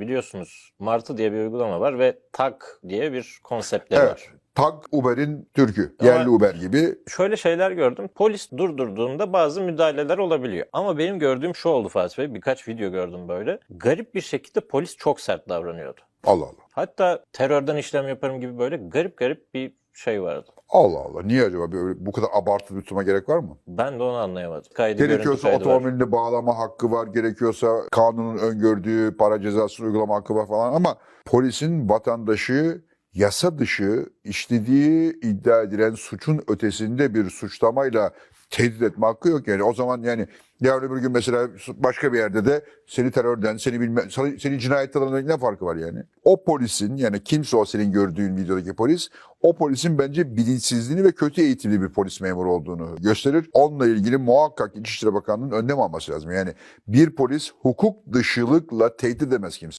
biliyorsunuz Martı diye bir uygulama var ve tak diye bir konseptleri Evet. var. Tag Uber'in Türk'ü. Ama- Yerli Uber gibi. Şöyle şeyler gördüm. Polis durdurduğunda bazı müdahaleler olabiliyor. Ama benim gördüğüm şu oldu Fatih Bey. Birkaç video gördüm böyle. Garip bir şekilde polis çok sert davranıyordu. Allah Allah. Hatta terörden işlem yaparım gibi böyle garip garip bir şey vardı. Allah Allah. Niye acaba böyle bu kadar abartılı tutuma gerek var mı? Ben de onu anlayamadım. Kaydı Gerekiyorsa kaydı var. bağlama hakkı var. Gerekiyorsa kanunun öngördüğü para cezasını uygulama hakkı var falan. Ama polisin vatandaşı yasa dışı işlediği iddia edilen suçun ötesinde bir suçlamayla tehdit etme hakkı yok yani. O zaman yani yarın öbür gün mesela başka bir yerde de seni terörden, seni bilme, seni, seni cinayetten alan ne farkı var yani? O polisin yani kimse o senin gördüğün videodaki polis, o polisin bence bilinçsizliğini ve kötü eğitimli bir polis memuru olduğunu gösterir. Onunla ilgili muhakkak İçişleri Bakanlığı'nın önlem alması lazım. Yani bir polis hukuk dışılıkla tehdit edemez kimse.